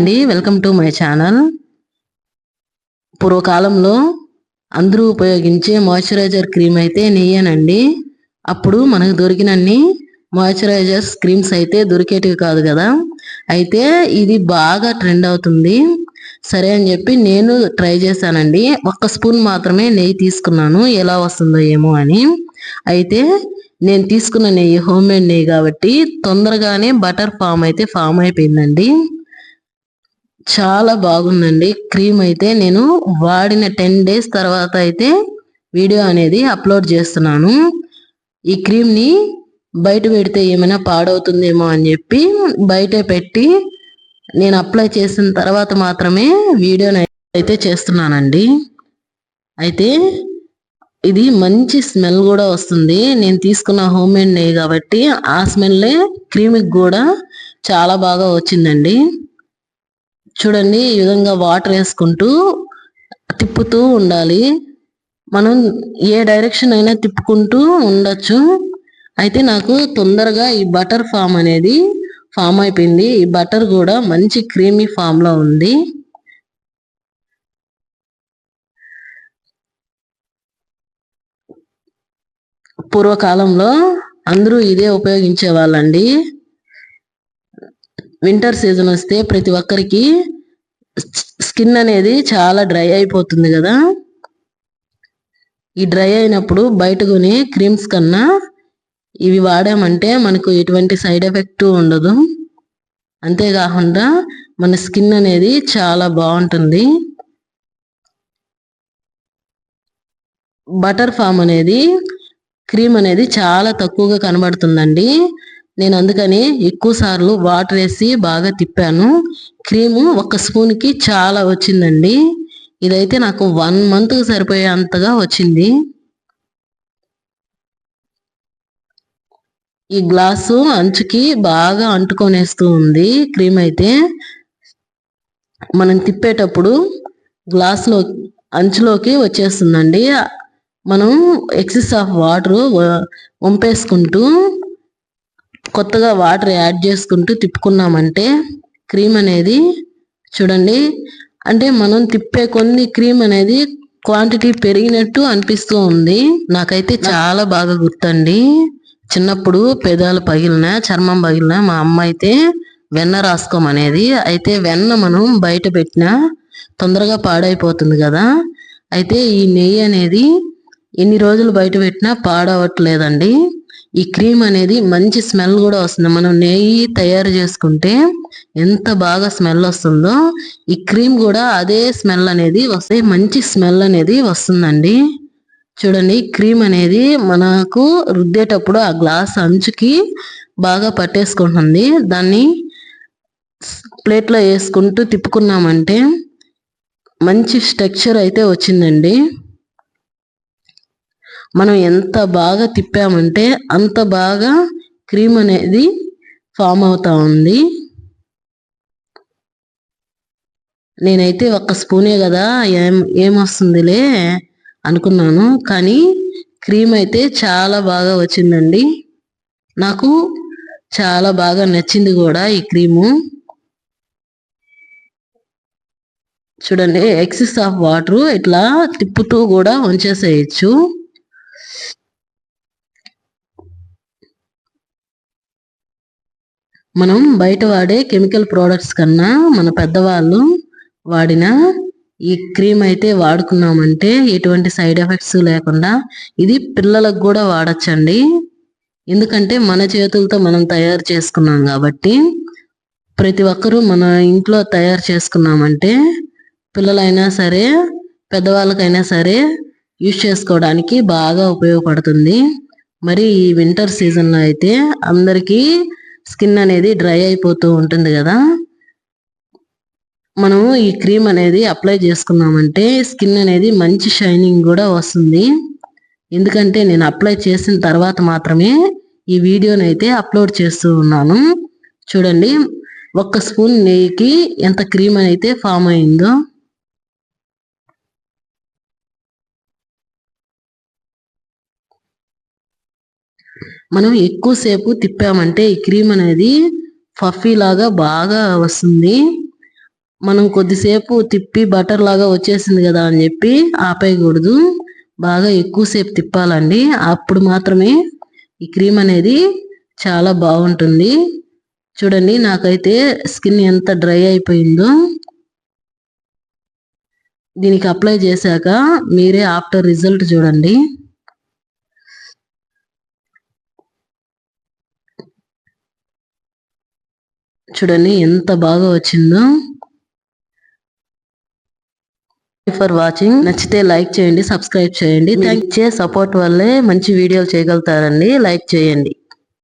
అండి. Welcome to my channel పూర్వకాలంలో అందరూ ఉపయోగించే మాయిశ్చరైజర్ క్రీమ్ అయితే నెయ్యనండి. అప్పుడు మనకు దొరికినన్ని మాయిశ్చరైజర్స్ క్రీమ్స్ అయితే దొరికేటివి కాదు కదా. అయితే ఇది బాగా ట్రెండ్ అవుతుంది. సరే అని చెప్పి నేను ట్రై చేశానండి. ఒక్క స్పూన్ మాత్రమే నెయ్యి తీసుకున్నాను. ఎలా వస్తుందో ఏమో అని. అయితే నేను తీసుకున్న నెయ్యి హోమ్ మేడ్ నెయ్యి కాబట్టి తొందరగానే బటర్ ఫామ్ అయితే ఫామ్ అయిపోయిందండి. చాలా బాగుందండి. క్రీమ్ అయితే నేను వాడిన టెన్ డేస్ తర్వాత అయితే వీడియో అనేది అప్లోడ్ చేస్తున్నాను. ఈ క్రీమ్ని బయట పెడితే ఏమైనా పాడవుతుందేమో అని చెప్పి బయట పెట్టి నేను అప్లై చేసిన తర్వాత మాత్రమే వీడియోని అయితే చేస్తున్నానండి. అయితే ఇది మంచి స్మెల్ కూడా వస్తుంది. నేను తీసుకున్న హోమ్ మేడ్ నెయ్యి కాబట్టి ఆ స్మెల్లే క్రీమ్కి కూడా చాలా బాగా వచ్చిందండి. చూడండి ఈ విధంగా వాటర్ వేసుకుంటూ తిప్పుతూ ఉండాలి. మనం ఏ డైరెక్షన్ అయినా తిప్పుకుంటూ ఉండొచ్చు. అయితే నాకు తొందరగా ఈ బటర్ ఫామ్ అనేది ఫామ్ అయిపోయింది. ఈ బటర్ కూడా మంచి క్రీమీ ఫామ్లో ఉంది. పూర్వకాలంలో అందరూ ఇదే ఉపయోగించే వాళ్ళండి వింటర్ సీజన్ వస్తే ప్రతి ఒక్కరికి స్కిన్ అనేది చాలా డ్రై అయిపోతుంది కదా. ఈ డ్రై అయినప్పుడు బయట కొని క్రీమ్స్ కన్నా ఇవి వాడామంటే మనకు ఎటువంటి సైడ్ ఎఫెక్ట్ ఉండదు. అంతేకాకుండా మన స్కిన్ అనేది చాలా బాగుంటుంది. బటర్ ఫామ్ అనేది క్రీమ్ అనేది చాలా తక్కువగా కనబడుతుందండి. నేను అందుకని ఎక్కువ సార్లు వాటర్ వేసి బాగా తిప్పాను. క్రీము ఒక స్పూన్కి చాలా వచ్చిందండి. ఇదైతే నాకు వన్ మంత్కి సరిపోయే అంతగా వచ్చింది. ఈ గ్లాసు అంచుకి బాగా అంటుకొనేస్తూ ఉంది క్రీమ్ అయితే. మనం తిప్పేటప్పుడు గ్లాస్లో అంచులోకి వచ్చేస్తుందండి. మనం ఎక్సెస్ ఆఫ్ వాటర్ వంపేసుకుంటూ కొత్తగా వాటర్ యాడ్ చేసుకుంటూ తిప్పుకున్నామంటే క్రీమ్ అనేది చూడండి అంటే మనం తిప్పే కొన్ని క్రీమ్ అనేది క్వాంటిటీ పెరిగినట్టు అనిపిస్తూ ఉంది. నాకైతే చాలా బాగా గుర్తండి. చిన్నప్పుడు పెదాలు పగిలిన చర్మం పగిలిన మా అమ్మ అయితే వెన్న రాసుకోమనేది అయితే వెన్న మనం బయట పెట్టినా తొందరగా పాడైపోతుంది కదా. అయితే ఈ నెయ్యి అనేది ఎన్ని రోజులు బయట పెట్టినా పాడవట్లేదండి. ఈ క్రీమ్ అనేది మంచి స్మెల్ కూడా వస్తుంది. మనం నెయ్యి తయారు చేసుకుంటే ఎంత బాగా స్మెల్ వస్తుందో ఈ క్రీమ్ కూడా అదే స్మెల్ అనేది వస్తే మంచి స్మెల్ అనేది వస్తుందండి. చూడండి క్రీమ్ అనేది మనకు రుద్దేటప్పుడు ఆ గ్లాస్ అంచుకి బాగా పట్టేసుకుంటుంది. దాన్ని ప్లేట్లో వేసుకుంటూ తిప్పుకున్నామంటే మంచి స్ట్రక్చర్ అయితే వచ్చిందండి. మనం ఎంత బాగా తిప్పామంటే అంత బాగా క్రీమ్ అనేది ఫామ్ అవుతా ఉంది. నేనైతే ఒక్క స్పూనే కదా ఏం ఏమొస్తుందిలే అనుకున్నాను. కానీ క్రీమ్ అయితే చాలా బాగా వచ్చిందండి. నాకు చాలా బాగా నచ్చింది కూడా ఈ క్రీము. చూడండి ఎక్సెస్ ఆఫ్ వాటర్ ఇట్లా తిప్పుతూ కూడా ఉంచేసేయచ్చు. మనం బయట వాడే కెమికల్ ప్రోడక్ట్స్ కన్నా మన పెద్దవాళ్ళు వాడిన ఈ క్రీమ్ అయితే వాడుకున్నామంటే ఎటువంటి సైడ్ ఎఫెక్ట్స్ లేకుండా ఇది పిల్లలకు కూడా వాడచ్చండి. ఎందుకంటే మన చేతులతో మనం తయారు చేసుకున్నాం కాబట్టి ప్రతి ఒక్కరూ మన ఇంట్లో తయారు చేసుకున్నామంటే పిల్లలైనా సరే పెద్దవాళ్ళకైనా సరే యూజ్ చేసుకోవడానికి బాగా ఉపయోగపడుతుంది. మరి ఈ వింటర్ సీజన్లో అయితే అందరికీ స్కిన్ అనేది డ్రై అయిపోతూ ఉంటుంది కదా. మనము ఈ క్రీమ్ అనేది అప్లై చేసుకున్నామంటే స్కిన్ అనేది మంచి షైనింగ్ కూడా వస్తుంది. ఎందుకంటే నేను అప్లై చేసిన తర్వాత మాత్రమే ఈ వీడియోని అయితే అప్లోడ్ చేస్తూ ఉన్నాను. చూడండి ఒక్క స్పూన్ నెయ్యికి ఎంత క్రీమ్ అయితే ఫామ్ అయిందో. మనం ఎక్కువసేపు తిప్పామంటే ఈ క్రీమ్ అనేది ఫఫీ లాగా బాగా వస్తుంది. మనం కొద్దిసేపు తిప్పి బటర్ లాగా వచ్చేసింది కదా అని చెప్పి ఆపేయకూడదు. బాగా ఎక్కువసేపు తిప్పాలండి. అప్పుడు మాత్రమే ఈ క్రీమ్ అనేది చాలా బాగుంటుంది. చూడండి నాకైతే స్కిన్ ఎంత డ్రై అయిపోయిందో. దీనికి అప్లై చేశాక మీరే ఆఫ్టర్ రిజల్ట్ చూడండి. చూడండి ఎంత బాగా వచ్చిందో. ఫర్ వాచింగ్ నచ్చితే లైక్ చేయండి సబ్స్క్రైబ్ చేయండి. ఇచ్చే సపోర్ట్ వల్లే మంచి వీడియోలు చేయగలుగుతారండి. లైక్ చేయండి.